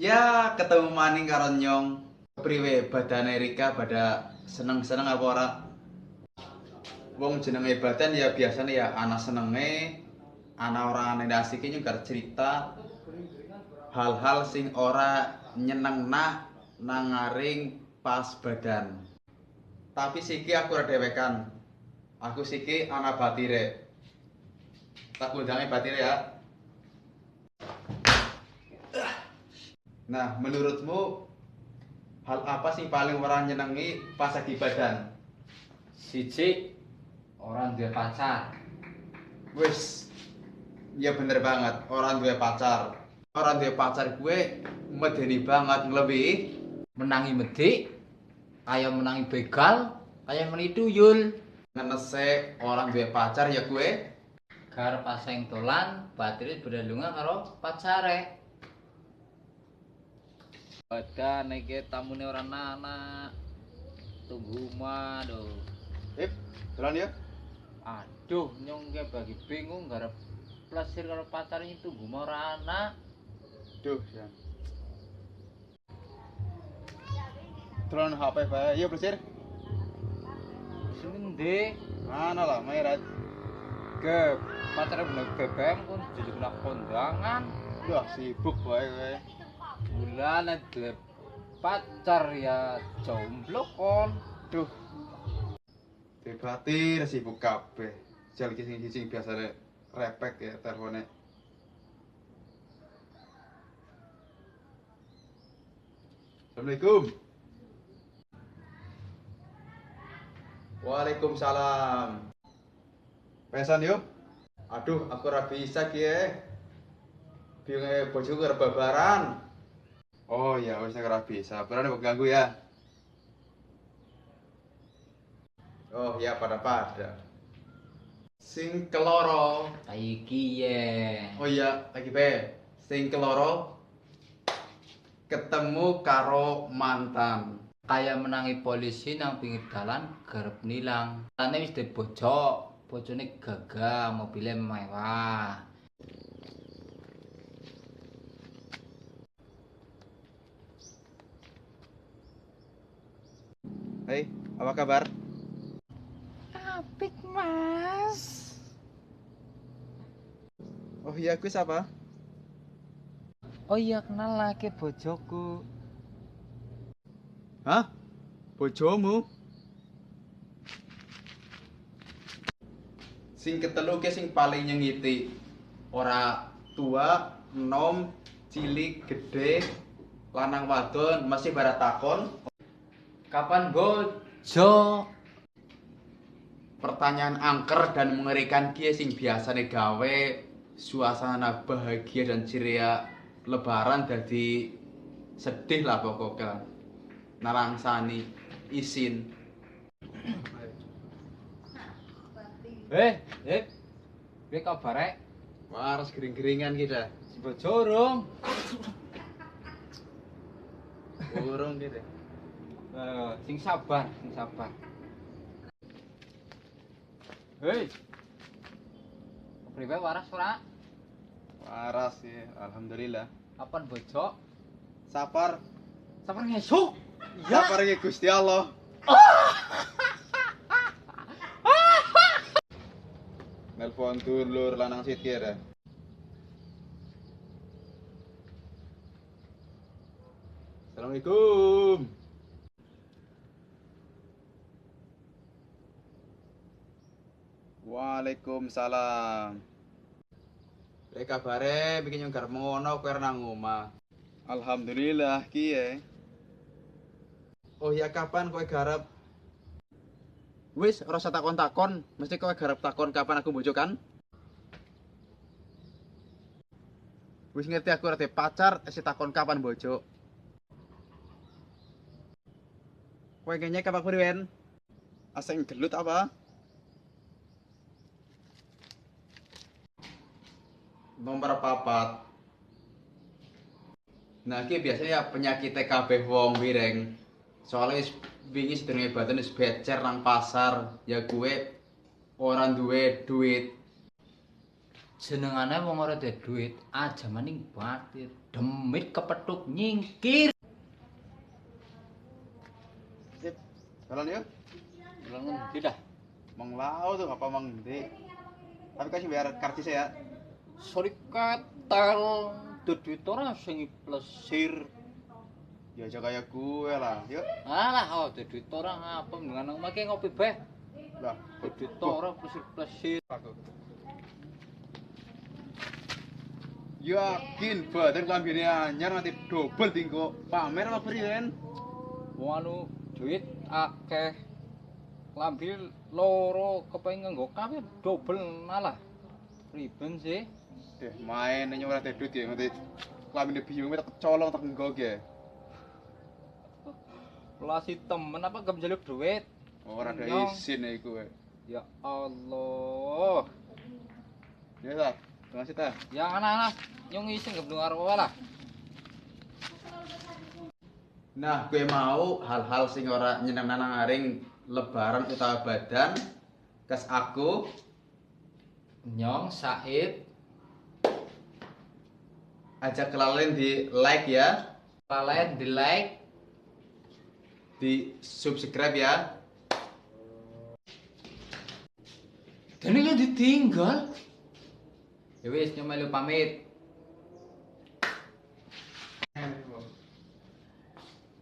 Ya ketemu maning karo nyong. Priwe badane Rika pada seneng-seneng apa ora? Wong jenenge badan ya biasanya ya ana senenge, ana ora aneh asike nyung cerita hal-hal sing ora nyenengna nangaring pas badan. Tapi siki aku ora dewekan. Aku siki ana batire. Tak undangi batire ya. Nah, menurutmu hal apa sih paling orang nyenengi pas lagi badan? Siji orang duwe pacar. Wis, ya bener banget. Orang duwe pacar. Orang duwe pacar gue medeni banget ngelebihi Menangi medik, kaya menangi begal, kaya menangi tuyul. ngenese orang duwe pacar ya gue. Gar paseng tolan, batire beralunga karo pacare. Badan iki tamune ora anak. Tunggu mah do. Ip, jalan ya. Aduh, nyong ge bagi bingung garap plesir karo pacar ini tunggu mah ora anak. Duh, ya. Turun HP bae. Yuk, Plesir. Ndi? Mana lah, Merat. Ke pacar bener BBM pun jadi kena kondangan. Duh, sibuk bae kowe. Bulan duwe pacar ya jomblo kon. Duh. Dibati sibuk kabeh. Jal iki sing sing biasane repek ya telpone. Assalamualaikum. Waalaikumsalam. Pesan yuk. Aduh, aku ora bisa eh. Bingung bojoku arep babaran. Oh iya, wis nek ora bisa. Berani kok ganggu ya. Oh ya pada pada. Sing keloro. Iki ye. Oh iya lagi be. Sing keloro ketemu karo mantan. Kayak menangi polisi nang pinggir dalan garep nilang. Tane wis di bojo, bojone gagah, mobilnya mewah. Hei, apa kabar? Apik, Mas. Oh iya, gue siapa? Oh iya kenal lagi bojoku. Hah? Bojomu? Sing ketelu ke sing paling nyengiti. Ora tua, nom, cilik, gede, lanang wadon, masih barat takon. Kapan bojo? Pertanyaan angker dan mengerikan kia sing biasane gawe suasana bahagia dan ceria lebaran jadi sedih lah pokoknya narangsani isin Eh, eh. Piye kabare? waras gering-geringan kita bojo urung. burung gitu Eh, sing sabar, sing sabar. Hei. Priwe waras ora? waras ya alhamdulillah Kapan bojo? sapar Sabar ngesuk. sapar ya gusti allah nelpon dulur lanang sitir ya Assalamualaikum Waalaikumsalam. Rek kabare bikin yang garep ngono kowe nang omah. Alhamdulillah kiye. Oh ya kapan kowe garap? Wis ora usah takon-takon, mesti kowe garap takon kapan aku bojo kan? Wis ngerti aku ora pacar, esi takon kapan bojo. Kowe kayaknya kapan priwen? Asing gelut apa? Nomor papat nah iki biasanya penyakit TKB wong wireng soalnya wingi sedurunge badan wis becer nang pasar ya gue orang duwe duit Jenengane wong ora duwe duit, aja maning batir, demit kepethuk nyingkir. Sip. Jalan yuk. Ngendi dah? Mang lau tuh apa mang. Tapi kasih bayar karcis ya. Sorry katel, duit ora sing plesir. Ya aja kayak gue lah. Yuk. Alah, oh duit ora ngapa dengan nang make ngopi beh. Lah, Duit ora plesir-plesir. aku. Yakin badan kelambine anyar nanti double tingko pamer apa? Wong anu duit akeh. Lambi loro kepengin nganggo kawin double malah. Riben sih. Deh, main nanya ora duit ya nanti kelambine bingung tak colong tak enggok ya. Lasi temen apa gak njaluk duit? Ora ada Nyong. izin ya iku. we. Ya Allah. Ya ta. Terima kasih ta. Ya anak-anak, nyong isin gak dengar apa lah. Nah, gue mau hal-hal sing ora nyeneng nang aring lebaran utawa badan kes aku Nyong Said ajak kelalin di like ya, kalian di like di subscribe ya. dan ini ditinggal. Ya wis nyong melu pamit.